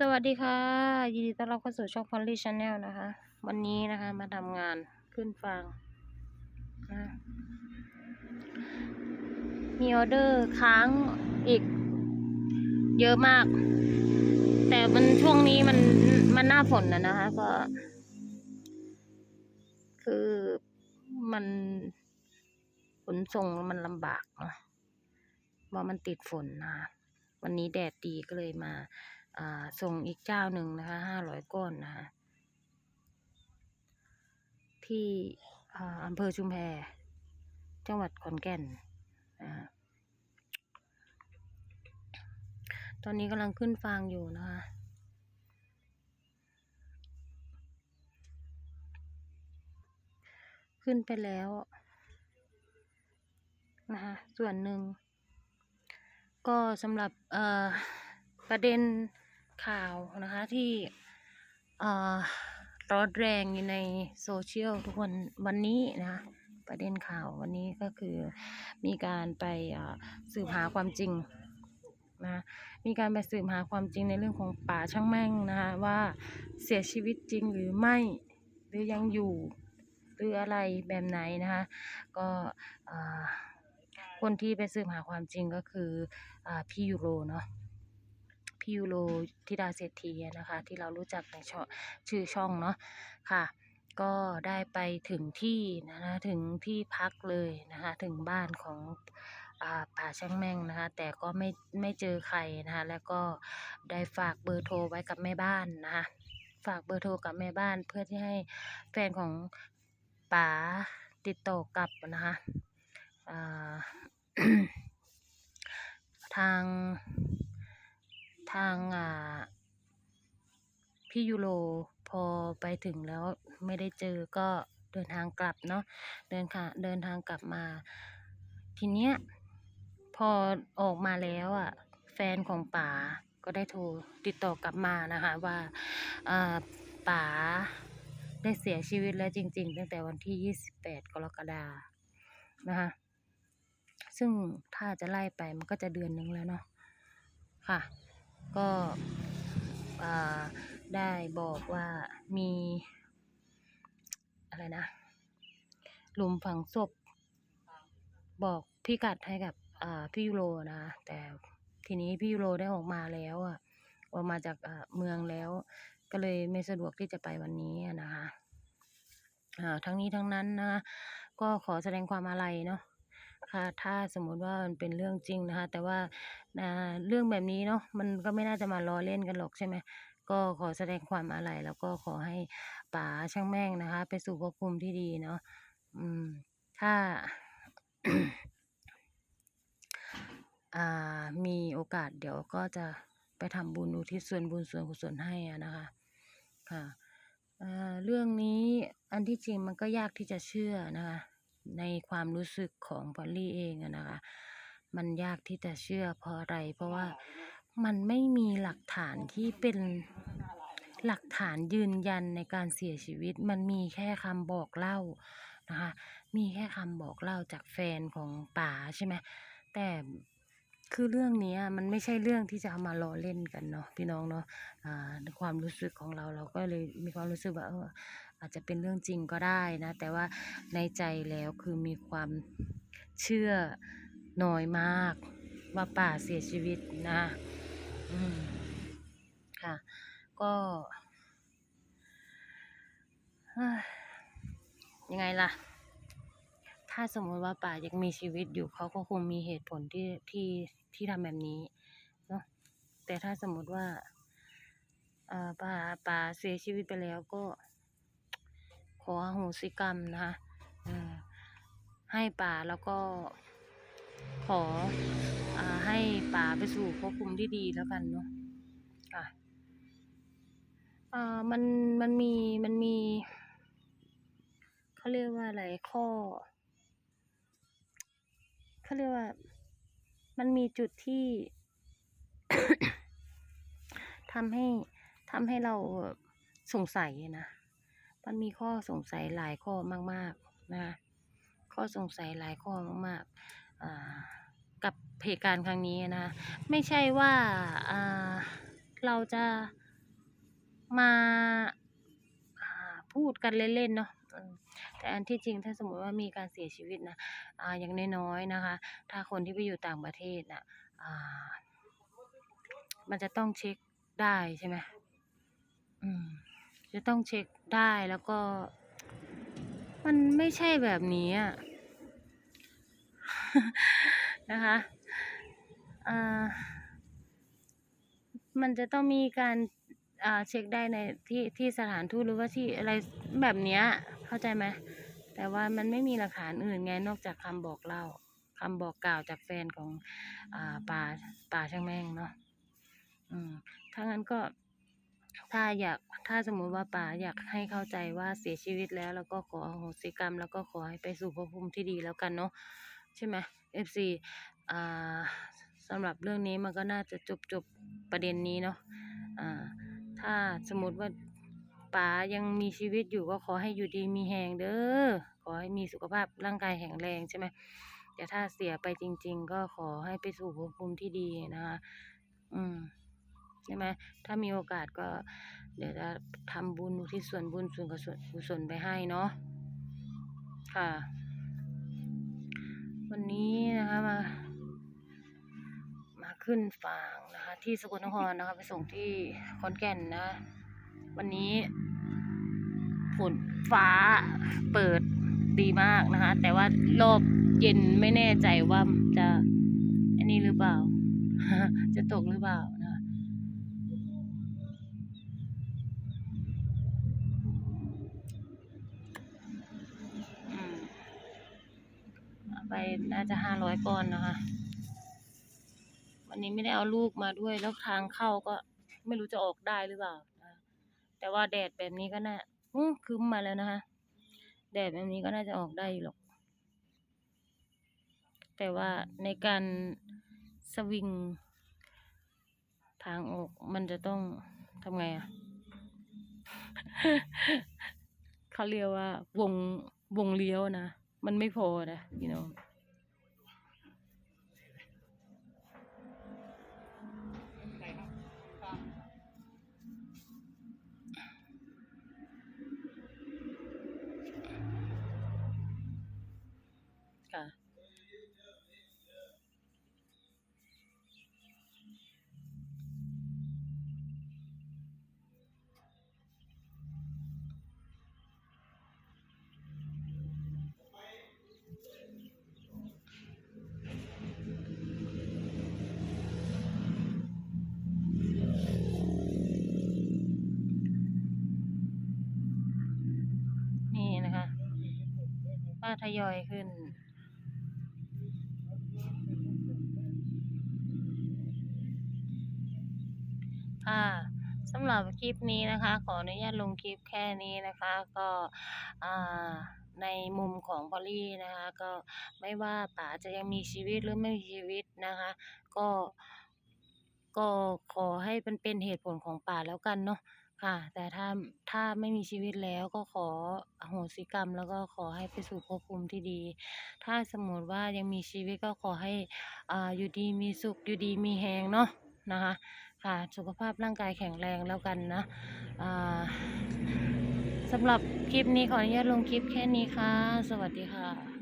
สวัสดีค่ะ ยินดีต้อนรับเข้าสู่ช่อง Polly Channel นะคะ วันนี้นะคะมาทำงานขึ้นฟางนะมีออเดอร์ค้างอีก เยอะมาก แต่มันช่วงนี้มันมันหน้าฝนนะนะคะ ก็ คือมันขนส่งมันลำบากเนาะว่ามันติดฝนนะวันนี้แดดดีก็เลยมา ส่งอีกเจ้าหนึ่งนะคะห้าร้อยก้อนนะคะที่อำเภอชุมแพจังหวัดขอนแก่นนะฮะตอนนี้กำลังขึ้นฟางอยู่นะคะขึ้นไปแล้วนะคะส่วนหนึ่งก็สำหรับประเด็น ข่าวนะคะที่ร้อนแรงอยู่ในโซเชียลทุกวันวันนี้นะคะประเด็นข่าววันนี้ก็คือมีการไปสืบหาความจริงนะมีการไปสืบหาความจริงในเรื่องของป่าช่างแม่งนะคะว่าเสียชีวิตจริงหรือไม่หรือยังอยู่หรืออะไรแบบไหนนะคะก็คนที่ไปสืบหาความจริงก็คืออพี่ยูโรเนาะ พี่ยูโรธิดาเศรษฐีนะคะ ที่เรารู้จักในช่อชื่อช่องเนาะค่ะ ก็ได้ไปถึงที่นะคะถึงที่พักเลยนะคะถึงบ้านของป่าช่างแม่งนะคะแต่ก็ไม่ไม่เจอใครนะคะแล้วก็ได้ฝากเบอร์โทรไว้กับแม่บ้านนะคะฝากเบอร์โทรกับแม่บ้านเพื่อที่ให้แฟนของป๋าติดต่อกลับนะคะทาง ทางอ่าพี่ยูโรพอไปถึงแล้วไม่ได้เจอก็เดินทางกลับเนาะเดินค่ะเดินทางกลับมา ทีเนี้ยพอออกมาแล้วอะ แฟนของป๋าก็ได้โทรติดต่อกลับมานะคะ ว่าอ่าป๋าได้เสียชีวิตแล้วจริง ๆ ตั้งแต่วันที่ 28 กรกฎานะคะซึ่งถ้าจะไล่ไปมันก็จะเดือนหนึงแล้วเนาะค่ะ ก็ได้บอกว่ามีอะไรนะหลุมฝังศพ บอกพิกัดให้กับพี่ยูโรนะแต่ทีนี้พี่ยูโรได้ออกมาแล้วอะออกมาจากเมืองแล้ว ก็เลยไม่สะดวกที่จะไปวันนี้นะคะอ่าทั้งนี้ทั้งนั้นนะคะก็ขอแสดงความอาลัยเนาะ ถ้าสมมติว่ามันเป็นเรื่องจริงนะคะ แต่ว่าอ่าเรื่องแบบนี้เนาะ มันก็ไม่น่าจะมาล้อเล่นกันหรอกใช่ไหม ก็ขอแสดงความอาลัย แล้วก็ขอให้ป๋าช่างแม่งนะคะ ไปสู่ภพภูมิที่ดีเนาะ อืม ถ้า อ่า มีโอกาสเดี๋ยวก็จะไปทำบุญอุทิศส่วนบุญส่วนกุศลให้อะนะคะ ค่ะเรื่องนี้อันที่จริงมันก็ยากที่จะเชื่อนะคะ ในความรู้สึกของพอลลี่เองอะนะคะ มันยากที่จะเชื่อเพราะอะไร เพราะว่ามันไม่มีหลักฐานที่เป็นหลักฐานยืนยันในการเสียชีวิต มันมีแค่คำบอกเล่านะคะ มีแค่คำบอกเล่าจากแฟนของป๋าใช่ไหมแต่คือเรื่องนี้มันไม่ใช่เรื่องที่จะเอามาล้อเล่นกันเนาะพี่น้องเนาะอ่าความรู้สึกของเราเราก็เลยมีความรู้สึกว่าเออ อาจจะเป็นเรื่องจริงก็ได้นะ แต่ว่าในใจแล้วคือมีความเชื่อน้อยมาก ว่าป่าเสียชีวิตนะอืมค่ะ ก็ยังไงล่ะ ถ้าสมมติว่าป่ายังมีชีวิตอยู่เขาก็คงมีเหตุผลที่ที่ที่ทำแบบนี้เนาะแต่ถ้าสมมติว่าเออป่าป่าเสียชีวิตไปแล้วก็ ขออโหสิกรรมนะคะให้ป่าแล้วก็ขออให้ป่าไปสู่ภพภูมิที่ดีแล้วกันเนาะค่ะมันมันมีมันมีเขาเรียกว่าอะไรข้อเขาเรียกว่ามันมีจุดที่ทำให้ทำให้เราสงสัยนะ มันมีข้อสงสัยหลายข้อมาก ๆ นะคะข้อสงสัยหลายข้อมากๆกับเหตุการณ์ครั้งนี้นะ ไม่ใช่ว่าเราจะมาาพูดกันเล่น ๆ เนาะแต่อันที่จริงถ้าสมมติว่ามีการเสียชีวิตนะออย่างน้อยๆนะคะ ถ้าคนที่ไปอยู่ต่างประเทศน่ะอ่ามันจะต้องเช็กได้ใช่ไหมอืม จะต้องเช็กได้แล้วก็ มันไม่ใช่แบบนี้อะนะคะมันจะต้องมีการเช็กได้ในที่ที่สถานทูตหรือว่าที่อะไรแบบเนี้ยเข้าใจไหมแต่ว่ามันไม่มีหลักฐานอื่นไงนอกจากคำบอกเล่าคำบอกกล่าวจากแฟนของอป่าป่าช่างแม่งเนาะอืมถ้างั้นก็ ถ้าอยากถ้าสมมุติว่าป่าอยากให้เข้าใจว่าเสียชีวิตแล้ว แล้วก็ขออโหสิกรรม แล้วก็ขอให้ไปสู่ภพภูมิที่ดีแล้วกันเนาะใช่ไหม FC อ่าสำหรับเรื่องนี้มันก็น่าจะจบจบประเด็นนี้เนาะอ่าถ้าสมมติว่าป๋ายังมีชีวิตอยู่ก็ขอให้อยู่ดีมีแรงเด้อขอให้มีสุขภาพร่างกายแข็งแรงใช่ไหมแต่ถ้าเสียไปจริง ๆ ก็ขอให้ไปสู่ภพภูมิที่ดีนะคะอืม ใช่ไหมถ้ามีโอกาสก็ เดี๋ยวจะทำบุญทิศส่วนบุญส่วนกุศลกุศลไปให้เนาะค่ะ วันนี้นะคะมา มาขึ้นฟางนะคะ ที่สกลนครนะคะ ไปส่งที่ขอนแก่นนะ วันนี้ฝนฟ้าเปิดดีมากนะคะ แต่ว่ารอบเย็นไม่แน่ใจว่าจะ อันนี้หรือเปล่า จะตกหรือเปล่านะ ไปน่าจะห้าร้อยก้อนนะคะ วันนี้ไม่ได้เอาลูกมาด้วยแล้วทางเข้าก็ไม่รู้จะออกได้หรือเปล่านะแต่ว่าแดดแบบนี้ก็น่าอือครึ้มมาแล้วนะคะ แดดแบบนี้ก็น่าจะออกได้อยู่หรอก แต่ว่าในการสวิง ทางออกมันจะต้องทำไงอะ เขาเรียกว่าวงวงเลี้ยวนะ มันไม่พอนะพี่น้อง ป้าทยอยขึ้น ค่ะสำหรับคลิปนี้นะคะ ขออนุญาตลงคลิปแค่นี้นะคะ ก็ในมุมของพอลลี่นะคะ ก็ไม่ว่าป๋าจะยังมีชีวิตหรือไม่มีชีวิตนะคะ ก็ก็ขอให้มันเป็นเหตุผลของป๋าแล้วกันเนาะ ค่ะ แต่ถ้าถ้าไม่มีชีวิตแล้วก็ขออโหสิกรรม แล้วก็ขอให้ไปสู่ภพภูมิที่ดี ถ้าสมมติว่ายังมีชีวิตก็ขอให้อ่าอยู่ดีมีสุขอยู่ดีมีแรงเนาะนะคะ ค่ะ สุขภาพร่างกายแข็งแรงแล้วกันนะอ่าสำหรับคลิปนี้ขออนุญาตลงคลิปแค่นี้ค่ะ สวัสดีค่ะ